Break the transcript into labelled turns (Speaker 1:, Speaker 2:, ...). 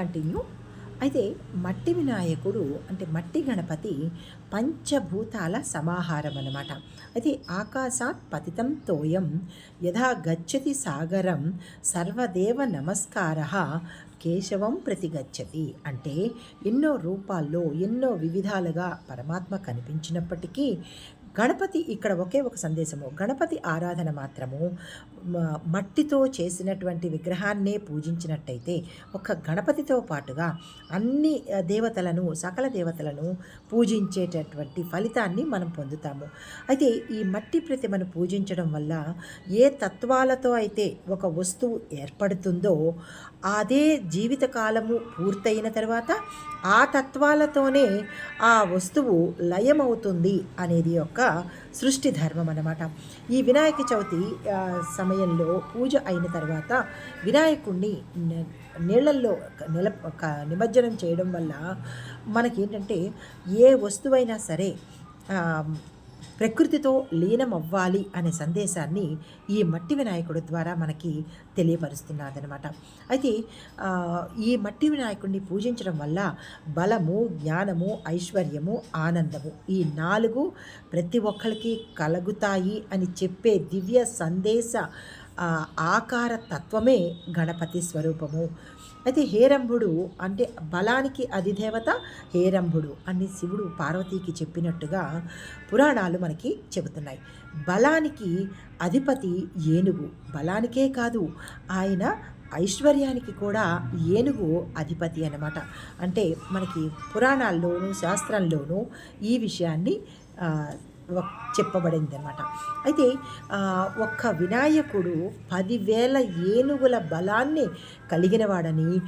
Speaker 1: Continue. అయితే మట్టి వినాయకుడు అంటే మట్టి గణపతి పంచభూతాల సమాహారం అన్నమాట అయితే ఆకాశాత్ పతితం తోయం యథా గచ్చతి సాగరం సర్వదేవ నమస్కార కేశవం ప్రతిగచ్చతి. అంటే ఎన్నో రూపాల్లో ఎన్నో వివిధాలుగా పరమాత్మ కనిపించినప్పటికీ గణపతి ఇక్కడ ఒకే ఒక సందేశము. గణపతి ఆరాధన మాత్రము మట్టితో చేసినటువంటి విగ్రహాన్నే పూజించినట్టయితే ఒక గణపతితో పాటుగా అన్ని దేవతలను సకల దేవతలను పూజించేటటువంటి ఫలితాన్ని మనం పొందుతాము. అయితే ఈ మట్టి ప్రతిమను పూజించడం వల్ల ఏ తత్వాలతో అయితే ఒక వస్తువు ఏర్పడుతుందో అదే జీవితకాలము పూర్తయిన తర్వాత ఆ తత్వాలతోనే ఆ వస్తువు లయమవుతుంది అనేది యొక్క సృష్టి ధర్మం అన్నమాట. ఈ వినాయక చవితి సమయంలో పూజ అయిన తర్వాత వినాయకుడిని నీళ్ళల్లో నిల నిమజ్జనం చేయడం వల్ల మనకేంటంటే ఏ వస్తువైనా సరే ప్రకృతితో లీనం అవ్వాలి అనే సందేశాన్ని ఈ మట్టి వినాయకుడి ద్వారా మనకి తెలియపరుస్తున్నదనమాట అయితే ఈ మట్టి వినాయకుడిని పూజించడం వల్ల బలము జ్ఞానము ఐశ్వర్యము ఆనందము ఈ నాలుగు ప్రతి ఒక్కరికి కలుగుతాయి అని చెప్పే దివ్య సందేశ ఆకార తత్వమే గణపతి స్వరూపము. అయితే హేరంభుడు అంటే బలానికి అధిదేవత హేరంభుడు అని శివుడు పార్వతీకి చెప్పినట్టుగా పురాణాలు మనకి చెబుతున్నాయి. బలానికి అధిపతి ఏనుగు. బలానికే కాదు ఆయన ఐశ్వర్యానికి కూడా ఏనుగు అధిపతి అన్నమాట. అంటే మనకి పురాణాల్లోనూ శాస్త్రంలోనూ ఈ విషయాన్ని చెప్పబడింది అనమాట అయితే ఒక్క వినాయకుడు పదివేల ఏనుగుల బలాన్ని కలిగినవాడని